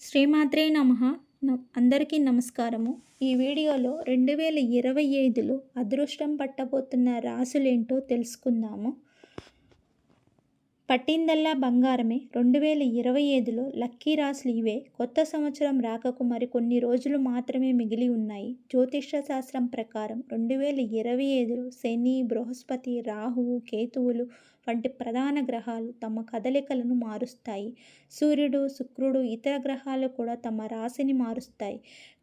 శ్రీమాత్రే నమ. అందరికీ నమస్కారము. ఈ వీడియోలో రెండు వేల ఇరవై ఐదులో అదృష్టం పట్టబోతున్న రాసులేంటో తెలుసుకుందాము. పట్టిందల్లా బంగారమే. రెండు వేల ఇరవై ఐదులో లక్కీ రాసులు ఇవే కొత్త సంవత్సరం రాకకు మరి కొన్ని రోజులు మాత్రమే మిగిలి ఉన్నాయి. జ్యోతిష్య శాస్త్రం ప్రకారం రెండు వేల ఇరవై ఐదులో శని బృహస్పతి రాహువు కేతువులు వంటి ప్రధాన గ్రహాలు తమ కదలికలను మారుస్తాయి. సూర్యుడు శుక్రుడు ఇతర గ్రహాలు కూడా తమ రాశిని మారుస్తాయి.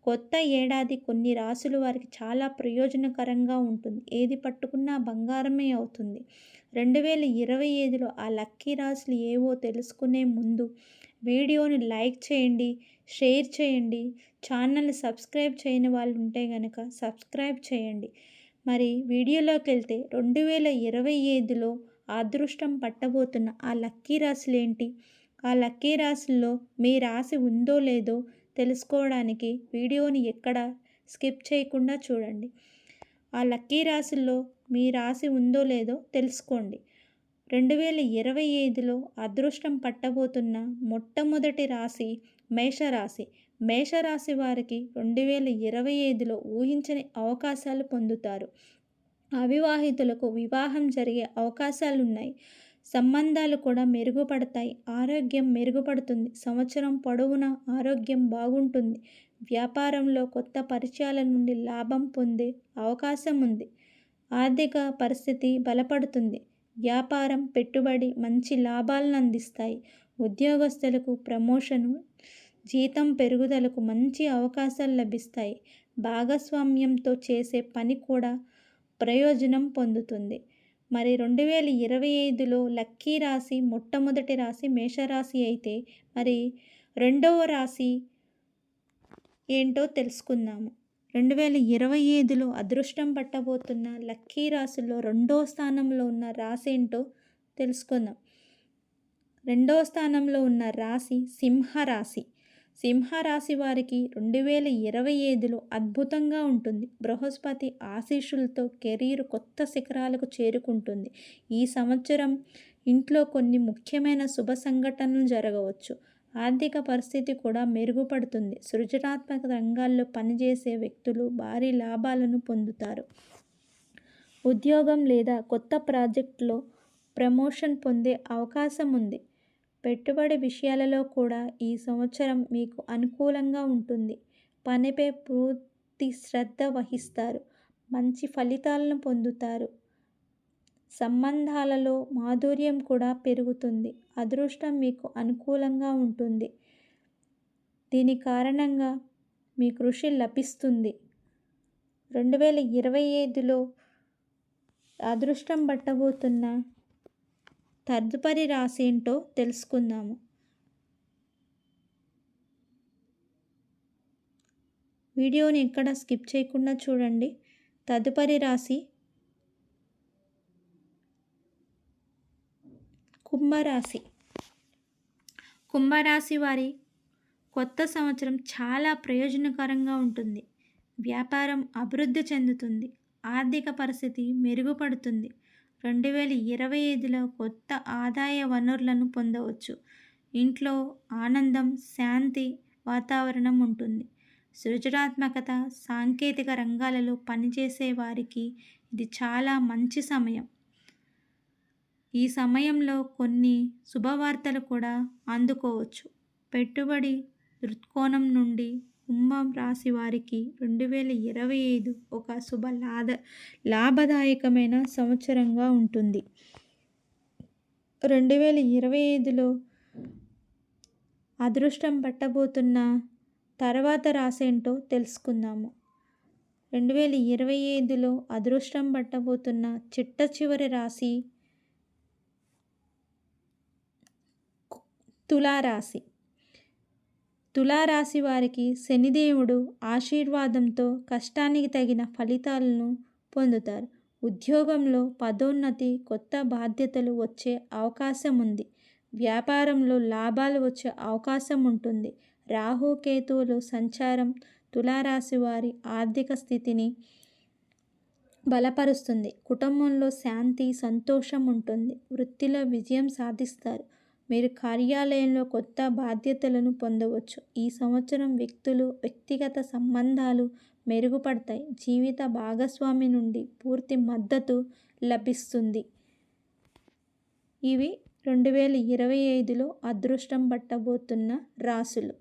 కొత్త ఏడాది కొన్ని రాసులు వారికి చాలా ప్రయోజనకరంగా ఉంటుంది. ఏది పట్టుకున్నా బంగారమే అవుతుంది. రెండు వేల ఇరవై ఐదులో ఆ లక్కీ రాశులు ఏవో తెలుసుకునే ముందు వీడియోని లైక్ చేయండి షేర్ చేయండి. ఛానల్ సబ్స్క్రైబ్ చేయని వాళ్ళు ఉంటే కనుక సబ్స్క్రైబ్ చేయండి. మరి వీడియోలోకి వెళ్తే రెండు వేల ఇరవై ఐదులో అదృష్టం పట్టబోతున్న ఆ లక్కీ రాశులు ఏంటి? ఆ లక్కీ రాసుల్లో మీ రాశి ఉందో లేదో తెలుసుకోవడానికి వీడియోని ఎక్కడ స్కిప్ చేయకుండా చూడండి. ఆ లక్కీ రాశుల్లో మీ రాశి ఉందో లేదో తెలుసుకోండి. రెండు వేల ఇరవై ఐదులో అదృష్టం పట్టబోతున్న మొట్టమొదటి రాశి మేషరాశి. మేషరాశి వారికి రెండు వేల ఇరవై ఐదులో ఊహించని అవకాశాలు పొందుతారు. అవివాహితులకు వివాహం జరిగే అవకాశాలు ఉన్నాయి సంబంధాలు కూడా మెరుగుపడతాయి. ఆరోగ్యం మెరుగుపడుతుంది. సంవత్సరం పొడవునా ఆరోగ్యం బాగుంటుంది. వ్యాపారంలో కొత్త పరిచయాల నుండి లాభం పొందే అవకాశం ఉంది. ఆర్థిక పరిస్థితి బలపడుతుంది. వ్యాపారం పెట్టుబడి మంచి లాభాలను అందిస్తాయి. ఉద్యోగస్తులకు ప్రమోషను జీతం పెరుగుదలకు మంచి అవకాశాలు లభిస్తాయి. భాగస్వామ్యంతో చేసే పని కూడా ప్రయోజనం పొందుతుంది. మరి రెండు వేల ఇరవై ఐదులో లక్కీ రాశి మొట్టమొదటి రాశి మేషరాశి అయితే మరి రెండవ రాశి ఏంటో తెలుసుకుందాము. రెండు వేల ఇరవై ఐదులో అదృష్టం పట్టబోతున్న లక్కీ రాశిలో రెండో స్థానంలో ఉన్న రాశి ఏంటో తెలుసుకుందాం. రెండవ స్థానంలో ఉన్న రాశి సింహరాశి. సింహరాశి వారికి రెండు వేల ఇరవై ఐదులో అద్భుతంగా ఉంటుంది. బృహస్పతి ఆశీస్సులతో కెరీర్ కొత్త శిఖరాలకు చేరుకుంటుంది. ఈ సంవత్సరం ఇంట్లో కొన్ని ముఖ్యమైన శుభ సంఘటనలు జరగవచ్చు. ఆర్థిక పరిస్థితి కూడా మెరుగుపడుతుంది. సృజనాత్మక రంగాల్లో పనిచేసే వ్యక్తులు భారీ లాభాలను పొందుతారు. ఉద్యోగం లేదా కొత్త ప్రాజెక్టులో ప్రమోషన్ పొందే అవకాశం ఉంది. పెట్టుబడి విషయాలలో కూడా ఈ సంవత్సరం మీకు అనుకూలంగా ఉంటుంది. పనిపై పూర్తి శ్రద్ధ వహిస్తారు. మంచి ఫలితాలను పొందుతారు. సంబంధాలలో మాధుర్యం కూడా పెరుగుతుంది. అదృష్టం మీకు అనుకూలంగా ఉంటుంది. దీని కారణంగా మీ కృషి లభిస్తుంది. రెండు వేల ఇరవై ఐదులో అదృష్టం పట్టబోతున్న తదుపరి రాశి ఏంటో తెలుసుకుందాము. వీడియోని ఎక్కడ స్కిప్ చేయకుండా చూడండి. తదుపరి రాశి కుంభరాశి. కుంభరాశి వారి కొత్త సంవత్సరం చాలా ప్రయోజనకరంగా ఉంటుంది. వ్యాపారం అభివృద్ధి చెందుతుంది. ఆర్థిక పరిస్థితి మెరుగుపడుతుంది. రెండు వేల ఇరవై ఐదులో కొత్త ఆదాయ వనరులను పొందవచ్చు. ఇంట్లో ఆనందం శాంతి వాతావరణం ఉంటుంది. సృజనాత్మకత సాంకేతిక రంగాలలో పనిచేసే వారికి ఇది చాలా మంచి సమయం. ఈ సమయంలో కొన్ని శుభవార్తలు కూడా అందుకోవచ్చు. పెట్టుబడి దృక్కోణం నుండి కుంభం రాశి వారికి రెండు వేల ఇరవై ఐదు ఒక శుభ లాభ లాభదాయకమైన సంవత్సరంగా ఉంటుంది. రెండు వేల ఇరవై ఐదులో అదృష్టం పట్టబోతున్న తర్వాత రాసేంటో తెలుసుకుందాము. రెండు వేల ఇరవై ఐదులో అదృష్టం పట్టబోతున్న చిట్ట చివరి రాశి తులారాశి. తులారాశి వారికి శనిదేవుడు ఆశీర్వాదంతో కష్టానికి తగిన ఫలితాలను పొందుతారు. ఉద్యోగంలో పదోన్నతి కొత్త బాధ్యతలు వచ్చే అవకాశం ఉంది. వ్యాపారంలో లాభాలు వచ్చే అవకాశం ఉంటుంది. రాహుకేతువులు సంచారం తులారాశి వారి ఆర్థిక స్థితిని బలపరుస్తుంది. కుటుంబంలో శాంతి సంతోషం ఉంటుంది. వృత్తిలో విజయం సాధిస్తారు. మీరు కార్యాలయంలో కొత్త బాధ్యతలను పొందవచ్చు. ఈ సంవత్సరం వ్యక్తులు వ్యక్తిగత సంబంధాలు మెరుగుపడతాయి. జీవిత భాగస్వామి నుండి పూర్తి మద్దతు లభిస్తుంది. ఇవి రెండు వేల ఇరవై ఐదులో అదృష్టం పట్టబోతున్న రాసులు.